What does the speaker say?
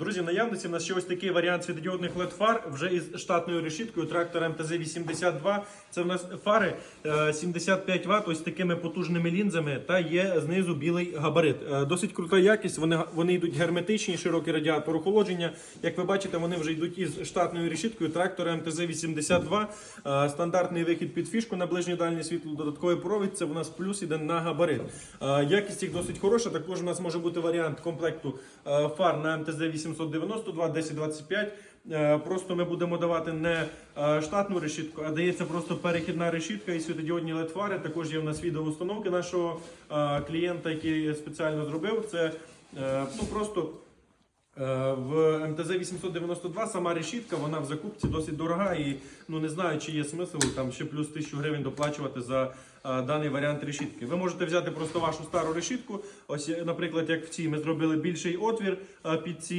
Друзі, в наявності в нас ще ось такий варіант світодіодних LED фар вже із штатною решіткою трактора МТЗ-82. Це в нас фари е, 75 Вт, ось такими потужними лінзами, та є знизу білий габарит. Е, Досить крута якість. Вони, вони йдуть герметичні, широкий радіатор охолодження. Як ви бачите, вони вже йдуть із штатною решіткою трактора МТЗ-82. Е, Стандартний вихід під фішку на ближнє дальнє світло, додатковий провід. Це у нас плюс іде на габарит. Е, Якість їх досить хороша. Також у нас може бути варіант комплекту е, фар на МТЗ-892 1025. Е, Просто ми будемо давати не е, штатну решітку, а дається просто перехідна решітка і світодіодні LED-фари. Також є в нас відео установки нашого е, клієнта, який спеціально зробив. Це ну просто. В МТЗ 892 сама решітка, вона в закупці досить дорога і ну не знаю, чи є смисл там ще плюс 1000 гривень доплачувати за е, даний варіант решітки. Ви можете взяти просто вашу стару решітку. Ось, наприклад, як в цій ми зробили більший отвір е, під ці.